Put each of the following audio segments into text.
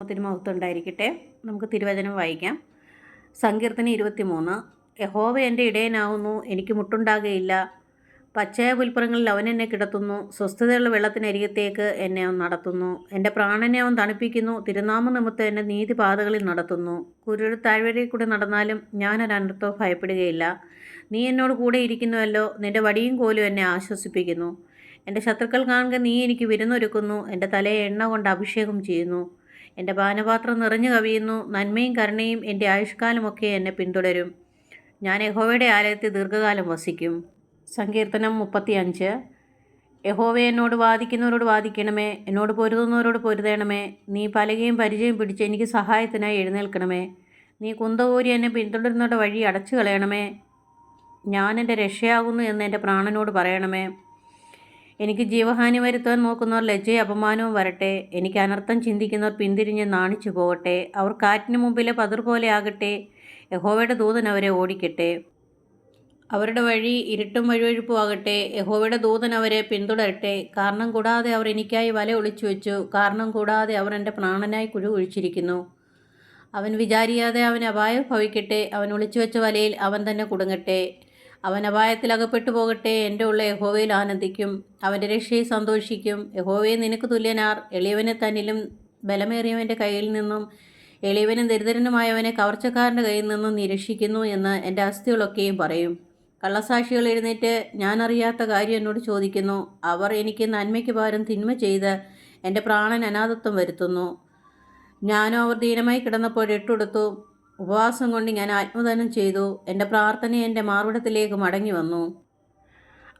ത്തിന് മഹത്വം ഉണ്ടായിരിക്കട്ടെ നമുക്ക് തിരുവചനം വായിക്കാം. സങ്കീർത്തനം ഇരുപത്തി മൂന്ന് യഹോവ എന്റെ ഇടയനാവുന്നു എനിക്ക് മുട്ടുണ്ടാകുകയില്ല പച്ചയ പുൽപ്പുറങ്ങളിൽ അവൻ എന്നെ കിടത്തുന്നു സ്വസ്ഥതയുള്ള വെള്ളത്തിനരികത്തേക്ക് എന്നെ അവൻ നടത്തുന്നു. എന്റെ പ്രാണനെ അവൻ തണുപ്പിക്കുന്നു തിരുനാമ നിമിത്തം എന്നെ നീതിപാതകളിൽ നടത്തുന്നു. കുരുടെ താഴ്വരയിൽ കൂടെ നടന്നാലും ഞാനൊരനർത്ഥവും ഭയപ്പെടുകയില്ല. നീ എന്നോട് കൂടെ ഇരിക്കുന്നുവല്ലോ നിന്റെ വടിയും കോലും എന്നെ ആശ്വസിപ്പിക്കുന്നു. എന്റെ ശത്രുക്കൾ കാണുക നീ എനിക്ക് വിരുന്നൊരുക്കുന്നു എന്റെ തലയെ എണ്ണ കൊണ്ട് അഭിഷേകം ചെയ്യുന്നു. എന്റെ പാനപാത്രം നിറഞ്ഞു കവിയുന്നു. നന്മയും കരുണയും എന്റെ ആയുഷ്കാലമൊക്കെ എന്നെ പിന്തുടരും. ഞാൻ യഹോവയുടെ ആലയത്തിൽ ദീർഘകാലം വസിക്കും. സങ്കീർത്തനം മുപ്പത്തി അഞ്ച് യഹോവ എന്നോട് വാദിക്കുന്നവരോട് വാദിക്കണമേ. എന്നോട് പൊരുതുന്നവരോട് പൊരുതണമേ. നീ പലകയും പരിചയം പിടിച്ച് എനിക്ക് സഹായത്തിനായി എഴുന്നേൽക്കണമേ. നീ കുന്തകോരി എന്നെ പിന്തുടരുന്നവരുടെ വഴി അടച്ചു കളയണമേ ഞാൻ എന്റെ രക്ഷയാകുന്നു എന്ന് എന്റെ പ്രാണനോട് പറയണമേ. എനിക്ക് ജീവഹാനി വരുത്താൻ നോക്കുന്നവർ ലജ്ജയും അപമാനവും വരട്ടെ. എനിക്ക് അനർത്ഥം ചിന്തിക്കുന്നവർ പിന്തിരിഞ്ഞ് നാണിച്ചു പോകട്ടെ. അവർ കാറ്റിന് മുമ്പിലെ പതിർ പോലെ ആകട്ടെ. യഹോവയുടെ ദൂതൻ അവരെ ഓടിക്കട്ടെ. അവരുടെ വഴി ഇരുട്ടും വഴുവഴുപ്പുമാകട്ടെ യഹോവയുടെ ദൂതൻ അവരെ പിന്തുടരട്ടെ. കാരണം കൂടാതെ അവർ എനിക്കായി വല ഒളിച്ചു വെച്ചു. കാരണം കൂടാതെ അവർ എന്റെ പ്രാണനായി കുഴി ഒഴിച്ചിരിക്കുന്നു അവൻ വിചാരിയാതെ അവൻ അപായം ഭവിക്കട്ടെ. അവൻ ഒളിച്ചു വെച്ച വലയിൽ അവൻ തന്നെ കുടുങ്ങട്ടെ. അവൻ അപായത്തിൽ അകപ്പെട്ടു പോകട്ടെ എന്റെ ഉള്ള യഹോവയിൽ ആനന്ദിക്കും അവന്റെ രക്ഷയെ സന്തോഷിക്കും. യഹോവയെ നിനക്ക് തുല്യനാർ. എളിയവനെ തന്നിലും ബലമേറിയവന്റെ കയ്യിൽ നിന്നും എളിയവനും ദരിദ്രനുമായവനെ കവർച്ചക്കാരന്റെ കയ്യിൽ നിന്നും നിരക്ഷിക്കുന്നു എന്ന് എന്റെ അസ്ഥികളൊക്കെയും പറയും. കള്ളസാക്ഷികൾ എഴുന്നേറ്റ് ഞാനറിയാത്ത കാര്യം എന്നോട് ചോദിക്കുന്നു. അവർ എനിക്ക് നന്മയ്ക്ക് പകരം തിന്മ ചെയ്ത് എന്റെ പ്രാണൻ അനാഥത്വം വരുത്തുന്നു. ഞാനോ അവർ ദീനമായി കിടന്നപ്പോൾ എട്ടുകൊടുത്തു. ഉപവാസം കൊണ്ട് ഞാൻ ആത്മദാനം ചെയ്തു. എന്റെ പ്രാർത്ഥന എന്റെ മാർവിടത്തിലേക്ക് മടങ്ങി വന്നു.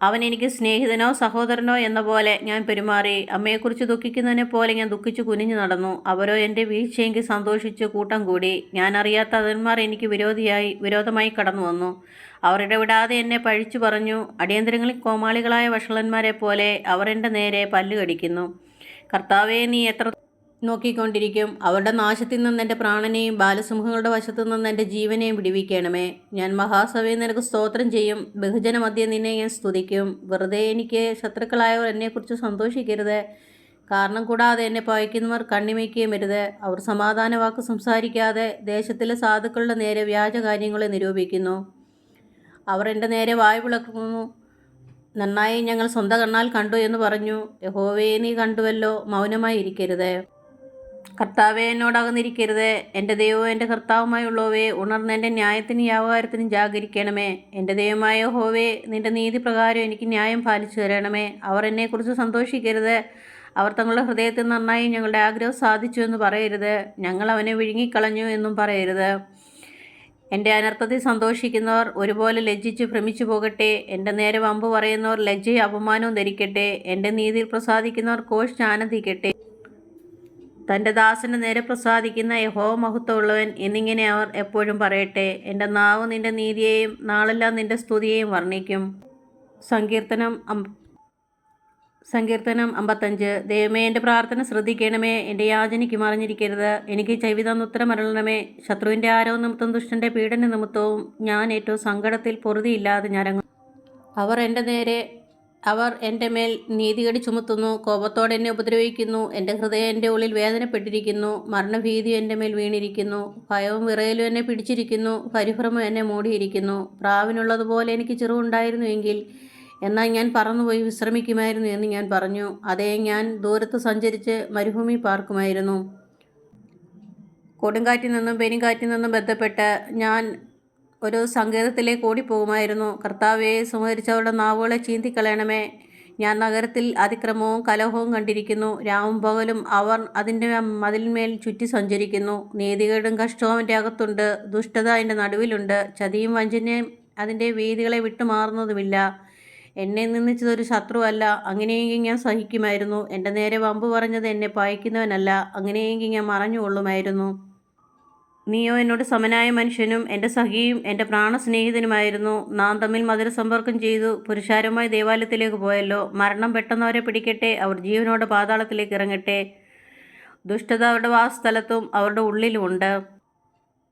അവൻ എനിക്ക് സ്നേഹിതനോ സഹോദരനോ എന്ന പോലെ ഞാൻ പെരുമാറി. അമ്മയെക്കുറിച്ച് ദുഃഖിക്കുന്നതിനെ പോലെ ഞാൻ ദുഃഖിച്ചു കുനിഞ്ഞു നടന്നു. അവരോ എന്റെ വീഴ്ചയെങ്കിൽ സന്തോഷിച്ച് കൂട്ടം കൂടി. ഞാൻ അറിയാത്ത അതന്മാർ എനിക്ക് വിരോധിയായി വിരോധമായി കടന്നു വന്നു. അവർ ഇടവിടാതെ എന്നെ പഴിച്ചു പറഞ്ഞു. അടിയന്തരങ്ങളിൽ കോമാളികളായ വഷളന്മാരെ പോലെ അവർ എന്റെ നേരെ പല്ലുകടിക്കുന്നു കർത്താവെ നീ എത്ര നോക്കിക്കൊണ്ടിരിക്കും. അവരുടെ നാശത്തിൽ നിന്ന് എന്റെ പ്രാണനെയും ബാലസിംഹങ്ങളുടെ വശത്തു നിന്ന് എന്റെ ജീവനെയും വിടിവിക്കണമേ. ഞാൻ മഹാസഭയെ നിനക്ക് സ്തോത്രം ചെയ്യും. ബഹുജന മധ്യം നിന്നെ ഞാൻ സ്തുതിക്കും. വെറുതെ എനിക്ക് ശത്രുക്കളായവർ എന്നെക്കുറിച്ച് സന്തോഷിക്കരുത്. കാരണം കൂടാതെ എന്നെ പയക്കുന്നവർ കണ്ണിമയ്ക്കുകയും വരുത് അവർ സമാധാന വാക്ക് സംസാരിക്കാതെ ദേശത്തിലെ സാധുക്കളുടെ നേരെ വ്യാജ കാര്യങ്ങളെ നിരൂപിക്കുന്നു. അവർ എന്റെ നേരെ വായു വിളക്കുന്നു. നന്നായി ഞങ്ങൾ സ്വന്തം കണ്ണാൽ കണ്ടു എന്ന് പറഞ്ഞു. യഹോവയെ നീ കണ്ടുവല്ലോ. മൗനമായി ഇരിക്കരുത് കർത്താവെ എന്നോടകന്നിരിക്കരുത്. എന്റെ ദൈവവും എന്റെ കർത്താവുമായുള്ളവേ ഉണർന്ന് എന്റെ ന്യായത്തിനും വ്യാപാരത്തിനും ജാഗരിക്കണമേ. എന്റെ ദൈവമായ ഹോവേ നിന്റെ നീതി പ്രകാരം എനിക്ക് ന്യായം പാലിച്ചു തരണമേ. അവർ എന്നെക്കുറിച്ച് സന്തോഷിക്കരുത്. അവർ തങ്ങളുടെ ഹൃദയത്തിൽ നന്നായി ഞങ്ങളുടെ ആഗ്രഹം സാധിച്ചു എന്ന് പറയരുത്. ഞങ്ങൾ അവനെ വിഴുങ്ങിക്കളഞ്ഞു എന്നും പറയരുത്. എന്റെ അനർത്ഥത്തിൽ സന്തോഷിക്കുന്നവർ ഒരുപോലെ ലജ്ജിച്ച് ഭ്രമിച്ചു പോകട്ടെ. എന്റെ നേരെ വമ്പ് പറയുന്നവർ ലജ്ജയും അപമാനവും ധരിക്കട്ടെ. എന്റെ നീതിയിൽ പ്രസാദിക്കുന്നവർ കോഷ് ആനന്ദിക്കട്ടെ തന്റെ ദാസന് നേരെ പ്രസാദിക്കുന്ന യഹോ മഹത്വമുള്ളവൻ എന്നിങ്ങനെ അവർ എപ്പോഴും പറയട്ടെ എന്റെ നാവ് നിന്റെ നീതിയെയും നാളെല്ലാം നിന്റെ സ്തുതിയെയും വർണിക്കും. സങ്കീർത്തനം സങ്കീർത്തനം അമ്പത്തഞ്ച്. ദൈവമേ എന്റെ പ്രാർത്ഥന ശ്രദ്ധിക്കണമേ എന്റെ യാചനയ്ക്ക് മറിഞ്ഞിരിക്കരുത് എനിക്ക് ചെവിതന്ന് ഉത്തരമരളണമേ ശത്രുവിന്റെ ആരോ നിമിത്തം ദുഷ്ടന്റെ പീഡന നിമിത്തവും ഞാൻ ഏറ്റവും സങ്കടത്തിൽ പൊറുതിയില്ലാതെ ഞരങ്ങും. അവർ എന്റെ നേരെ അവർ എന്റെ മേൽ നീതികേട് ചുമത്തുന്നു കോപത്തോടെ എന്നെ ഉപദ്രവിക്കുന്നു എന്റെ ഹൃദയം എന്റെ ഉള്ളിൽ വേദനപ്പെട്ടിരിക്കുന്നു മരണഭീതി എന്റെ മേൽ വീണിരിക്കുന്നു ഭയവും വിറയലും എന്നെ പിടിച്ചിരിക്കുന്നു പരിഭ്രമം എന്നെ മൂടിയിരിക്കുന്നു. പ്രാവിനുള്ളതുപോലെ എനിക്ക് ചെറുവുണ്ടായിരുന്നുവെങ്കിൽ എന്നാൽ ഞാൻ പറന്നുപോയി വിശ്രമിക്കുമായിരുന്നു എന്ന് ഞാൻ പറഞ്ഞു. അതേ ഞാൻ ദൂരത്ത് സഞ്ചരിച്ച് മരുഭൂമി പാർക്കുമായിരുന്നു. കൊടുങ്കാറ്റിൽ നിന്നും പെരുങ്കാറ്റിൽ നിന്നും ബന്ധപ്പെട്ട് ഞാൻ ഒരു സങ്കേതത്തിലേക്ക് ഓടിപ്പോകുമായിരുന്നു. കർത്താവെ സംഹരിച്ചവരുടെ നാവുകളെ ചീന്തിക്കളയണമേ. ഞാൻ നഗരത്തിൽ അതിക്രമവും കലഹവും കണ്ടിരിക്കുന്നു. രാവും പകലും അവർ അതിന്റെ മതിലിന്മേൽ ചുറ്റി സഞ്ചരിക്കുന്നു. നീതികേടും കഷ്ടവും അവന്റെ അകത്തുണ്ട്. ദുഷ്ടത അതിന്റെ നടുവിലുണ്ട്. ചതിയും വഞ്ചനയും അതിന്റെ വീതികളെ വിട്ടുമാറുന്നതുമില്ല. എന്നെ നിന്ദിച്ചതൊരു ശത്രുവല്ല. അങ്ങനെയെങ്കിൽ ഞാൻ സഹിക്കുമായിരുന്നു. എന്റെ നേരെ വമ്പ് പറഞ്ഞത് എന്നെ പായിക്കുന്നവനല്ല. അങ്ങനെയെങ്കിൽ ഞാൻ മറഞ്ഞുകൊള്ളുമായിരുന്നു. നീയോ എന്നോട് സമനായ മനുഷ്യനും എന്റെ സഖിയും എന്റെ പ്രാണസ്നേഹിതനുമായിരുന്നു. നാം തമ്മിൽ മധുരസമ്പർക്കം ചെയ്തു. പുരുഷാരമായി ദേവാലയത്തിലേക്ക് പോയല്ലോ. മരണം പെട്ടെന്നവരെ പിടിക്കട്ടെ. അവർ ജീവനോടെ പാതാളത്തിലേക്ക് ഇറങ്ങട്ടെ. ദുഷ്ടത അവരുടെ വാസസ്ഥലത്തും അവരുടെ ഉള്ളിലുമുണ്ട്.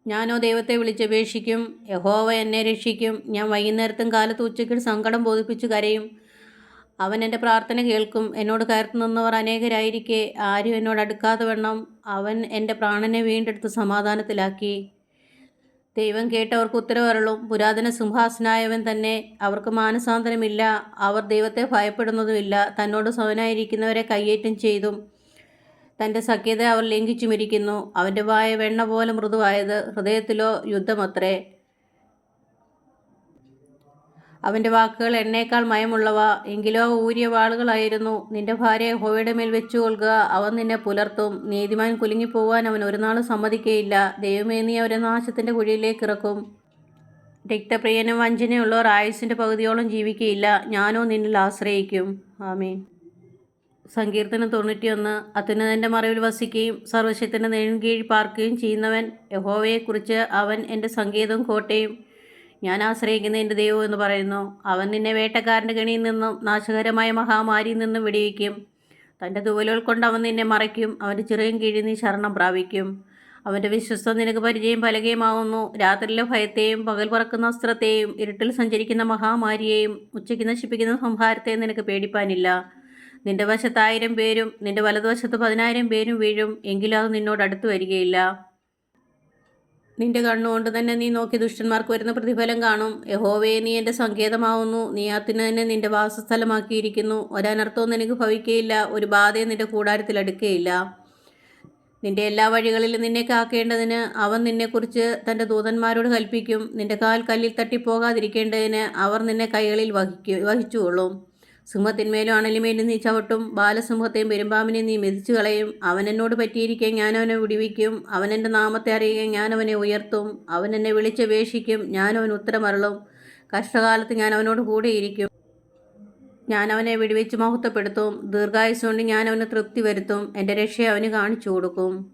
ഞാനോ ദൈവത്തെ വിളിച്ചപേക്ഷിക്കും. യഹോവ എന്നെ രക്ഷിക്കും. ഞാൻ വൈകുന്നേരത്തും കാലത്ത് ഉച്ചയ്ക്ക് സങ്കടം ബോധിപ്പിച്ച് കരയും. അവൻ എന്റെ പ്രാർത്ഥന കേൾക്കും. എന്നോട് കയർത്തു നിന്നവർ അനേകരായിരിക്കെ. ആരും എന്നോട് അടുക്കാതെ വണ്ണം. അവൻ എന്റെ പ്രാണനെ വീണ്ടെടുത്ത് സമാധാനത്തിലാക്കി. ദൈവം കേട്ടവർക്ക് ഉത്തരവരളും. പുരാതന സിംഹാസനായവൻ തന്നെ അവർക്ക് മാനസാന്തരമില്ല. അവർ ദൈവത്തെ ഭയപ്പെടുന്നതുമില്ല. തന്നോട് സവനായിരിക്കുന്നവരെ കയ്യേറ്റം ചെയ്തും തന്റെ സഖ്യത അവർ ലംഘിച്ചുമിരിക്കുന്നു. അവന്റെ വായ വെണ്ണ പോലെ മൃദുവായത്. ഹൃദയത്തിലോ യുദ്ധമത്രേ. അവന്റെ വാക്കുകൾ എന്നേക്കാൾ മയമുള്ളവ. എങ്കിലോ ഊരിയ വാളുകളായിരുന്നു. നിന്റെ ഭാര്യയെ ഹോയുടെ മേൽ വെച്ചു കൊള്ളുക. അവൻ നിന്നെ പുലർത്തും. നീതിമാൻ കുലുങ്ങിപ്പോവാൻ അവൻ ഒരു നാളും സമ്മതിക്കുകയില്ല ദൈവമേ നീ അവരെ നാശത്തിന്റെ കുഴിയിലേക്ക് ഇറക്കും. രക്തപ്രിയനും വഞ്ചനയുള്ളവർ ആയുസിന്റെ പകുതിയോളം ജീവിക്കുകയില്ല ഞാനോ നിന്നിൽ ആശ്രയിക്കും. ആമീൻ. സങ്കീർത്തനം തൊണ്ണൂറ്റിയൊന്ന്. അത്യുന്നതന്റെ മറവിൽ വസിക്കുകയും സർവശക്തന്റെ നെഴുകീഴ് പാർക്കുകയും ചെയ്യുന്നവൻ യഹോവയെക്കുറിച്ച് അവൻ എന്റെ സങ്കേതവും കോട്ടയും. ഞാൻ ആശ്രയിക്കുന്ന എന്റെ ദൈവം എന്ന് പറയുന്നു. അവൻ നിന്നെ വേട്ടക്കാരന്റെ കെണിയിൽ നിന്നും നാശകരമായ മഹാമാരിയിൽ നിന്നും വിടിയിക്കും തന്റെ തൂവലുകൾ കൊണ്ട് അവൻ നിന്നെ മറയ്ക്കും. അവന്റെ ചെറിയും കീഴിൽ നീ ശരണം പ്രാപിക്കും. അവന്റെ വിശ്വസ്ത നിനക്ക് പരിചയം പലകയുമാവുന്നു രാത്രിയിലെ ഭയത്തെയും പകൽ പറക്കുന്ന അസ്ത്രത്തെയും ഇരുട്ടിൽ സഞ്ചരിക്കുന്ന മഹാമാരിയെയും ഉച്ചയ്ക്ക് നശിപ്പിക്കുന്ന സംഹാരത്തെയും നിനക്ക് പേടിപ്പാനില്ല. നിന്റെ വശത്ത് ആയിരം പേരും നിന്റെ വലതുവശത്ത് പതിനായിരം പേരും വീഴും. എങ്കിലും അത് നിന്നോട് അടുത്ത് വരികയില്ല. നിന്റെ കണ്ണുകൊണ്ട് തന്നെ നീ നോക്കി ദുഷ്ടന്മാർക്ക് വരുന്ന പ്രതിഫലം കാണും. യഹോവയെ നീ എന്റെ സങ്കേതമാവുന്നു. നീ അതിന് തന്നെ നിന്റെ വാസസ്ഥലമാക്കിയിരിക്കുന്നു. ഒരനർത്ഥവും നിനക്ക് ഭവിക്കുകയില്ല ഒരു ബാധയും നിന്റെ കൂടാരത്തിൽ അടുക്കുകയില്ല നിന്റെ എല്ലാ വഴികളിലും നിന്നെ കാക്കേണ്ടതിന് അവൻ നിന്നെക്കുറിച്ച് തന്റെ ദൂതന്മാരോട് കൽപ്പിക്കും. നിന്റെ കാൽ കല്ലിൽ തട്ടിപ്പോകാതിരിക്കേണ്ടതിന് അവർ നിന്നെ കൈകളിൽ വഹിക്കും വഹിച്ചുകൊള്ളും. സിംഹത്തിന്മേലും അണലിമേലും നീ ചവിട്ടും. ബാലസിംഹത്തെയും പെരുമ്പാമ്പിനെ നീ മെതിച്ചു കളയും. അവനെന്നോട് പറ്റിയിരിക്കെ ഞാൻ അവനെ വിടിവിക്കും. അവനെന്റെ നാമത്തെ അറിയുകയും ഞാൻ അവനെ ഉയർത്തും. അവൻ എന്നെ വിളിച്ചപേക്ഷിക്കും. ഞാൻ അവന് ഉത്തരമരളും. കഷ്ടകാലത്ത് ഞാൻ അവനോട് കൂടെയിരിക്കും. ഞാൻ അവനെ വിടുവിച്ച് മഹത്വപ്പെടുത്തും. ദീർഘായുസ് കൊണ്ട് ഞാൻ തൃപ്തി വരുത്തും. എന്റെ രക്ഷയെ അവന് കാണിച്ചു കൊടുക്കും.